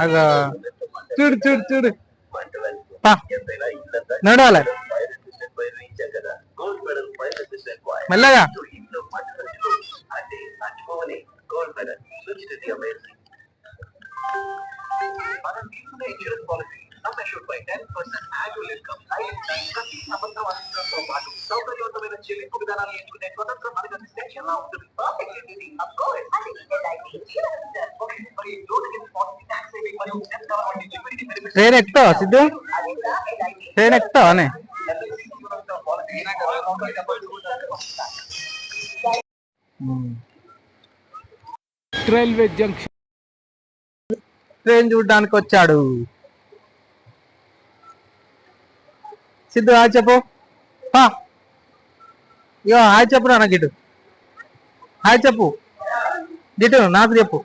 అగో చూడు చూడు చూడు పా నడవాలి మెల్లగా మనం తీసుకునే insurance policy sum assured by ten percent annual income lifetime ప్రతి సంవత్సరం అందించడంతో పాటు సౌకర్యవంతమైన చెల్లింపు విధానాన్ని ఎంచుకునే స్వతంత్ర మనకు టెన్షన్ లా ఉంటుంది ట్రైన్ ఎక్కుతావా సిద్ధు? ట్రైన్ ఎక్కుతావానే రైల్వే జంక్షన్. ట్రైన్ చూడడానికి వచ్చాడు. సిద్ధు హాయ్ చెప్పు. ఇగో హాయ్ చెప్పు నాకు ఇటు హాయ్ చెప్పు. ఇటు నాకు చెప్పు.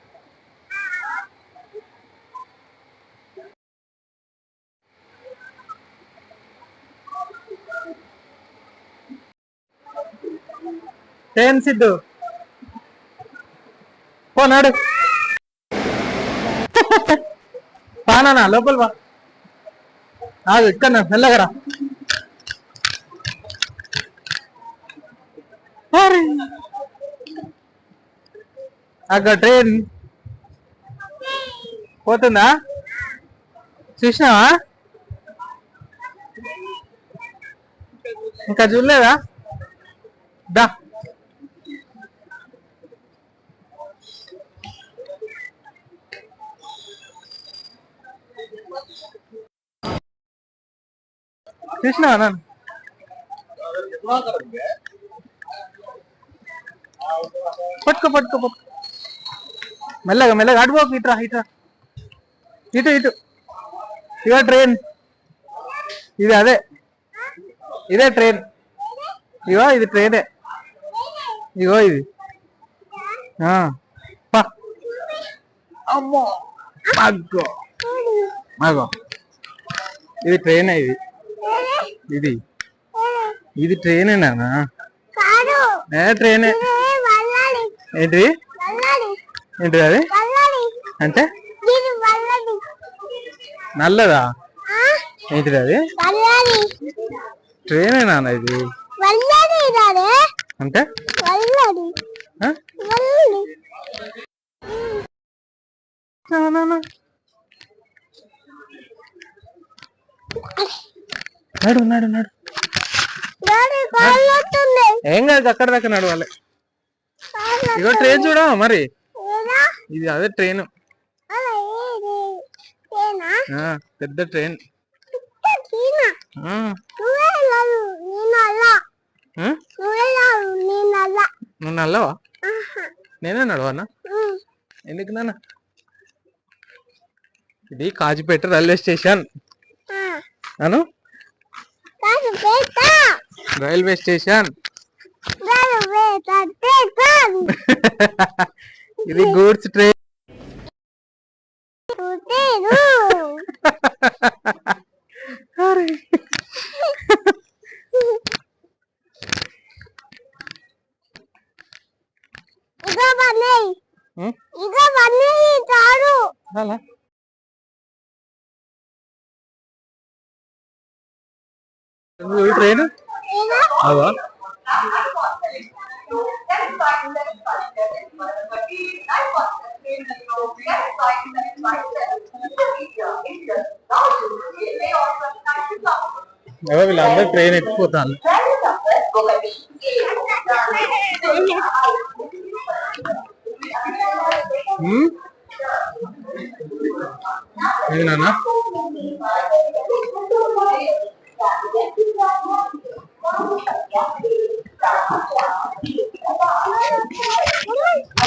ఏం సిద్ధు? పోనాడు పానా లోపల బా ఆగు ఇక్కడ మెల్లగరా అక్కడ ట్రైన్ పోతుందా? చూసినావా? ఇంకా చూడలేదా? దా. కృష్ణ నన్ను పట్టుకో పట్టుకో పట్టుకో. మెల్లగా మెల్లగా అడుగు ఇట్రా ఇట్రా ఇటు ఇటు ఇదే ట్రైన్ ఇది అదే. ఇదే ట్రైన్ ఇగో ఇది ట్రైనే ఇగో ఇది. అమ్మో. అగ్గో. అగో ఇది ట్రైనే ఇది. ఇది ఇది ట్రైనేనా కాదు ఏ ట్రైనే ఇది వల్లడి ఏంటి వల్లడి ఏంటి అది వల్లడి అంటే ఇది వల్లడి నల్లదా ఆ ఏంటిది అది వల్లడి ట్రైనేనా ఇది వల్లడి రాదే అంటే వల్లడి ఆ? వల్లడి నా, నా, నా. నడు నడు నడు. ఏం కాదు అక్కడ దాకా నడవాలి ఇగో ట్రైన్ చూడ మరి? ఇది అదే ట్రైన్. పెద్ద ట్రైన్. నువ్వే నల్లవా? నేనే నడవనా. ఎందుకు నాన్న? ఇది కాజుపేట రైల్వే స్టేషన్. అను రైల్వే స్టేషన్. ఇది గూడ్స్ ట్రైన్ అలా. ట్రైన్? అవా వీళ్ళందరూ ట్రైన్ ఎక్కిపోతాను? ఇది నాన్న హ్మ్. ఆ. అన్నగా కూతలా ఆ.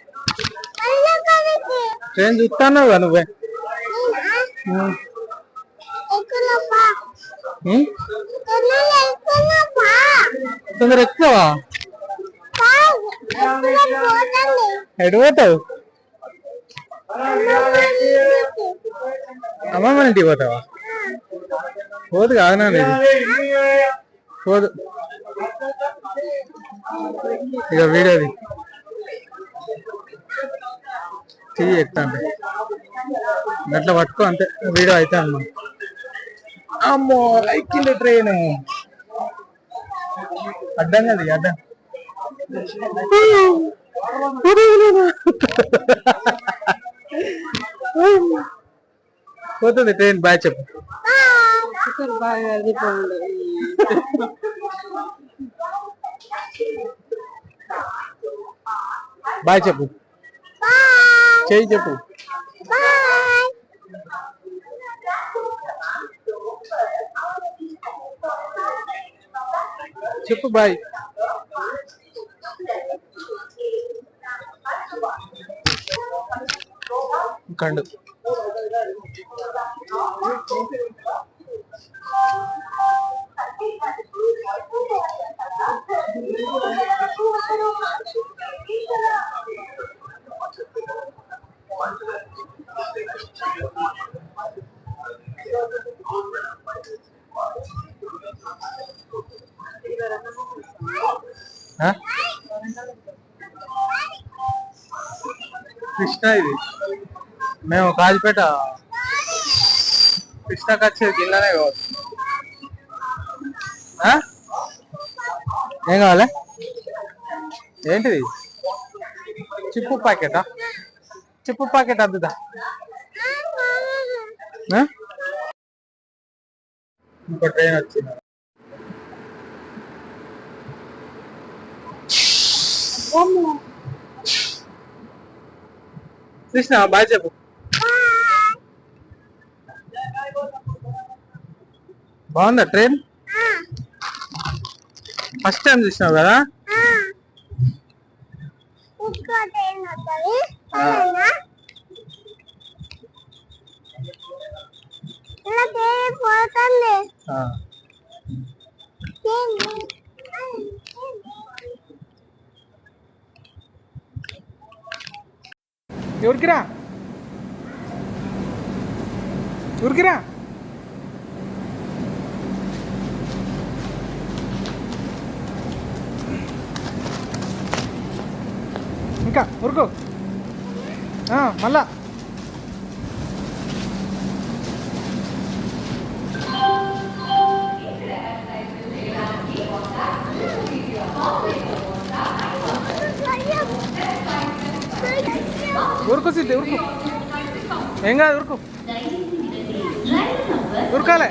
ట్రైన్ చూస్తాను నువ్వే? తొందర ఎక్కువా పోతండి ఎటు పోతావు? అమ్మమ్మ ఇంటికి పోతావా? పోదు కాదనా పోదు. ఇక వీడియోది చెయ్యి ఎక్కుతాండి గట్ల పట్టుకో అంతే. వీడియో అయితే అమ్మా అమ్మో ఎక్కింది ట్రైన్. అడ్డం కదా అడ్డం. పోతుంది ట్రైన్ బాయ్ చెప్పు. బాయ్ చెప్పు. చెయ్యి చెప్పు బాయ్ చెప్పు బాయ్ కండు కృష్ణ ఇది. మేము కాజిపేట కృష్ణకి వచ్చేది గిన్నెనే కావచ్చు. ఆ? ఏం కావాలి? ఏంటిది? చిప్పు ప్యాకెటా? చిప్పు ప్యాకెట్ అద్దుదా? ఇంకో ట్రైన్ వచ్చింది. కృష్ణ బాయ్ చెప్పు బాగుందా ట్రైన్? ఫస్ట్ టైం చూసినావు కదా? ఇంకోటి ఏంటంటే సరేనా ఇలా పేరు పోతుంది ఎవరికిరా? ఎవరికిరా? ఇంకా ఉరుకు మళ్ళా. ఉరుకు సిద్ధి ఉరుకు ఏం కాదు ఉరుకు ఉరకాలే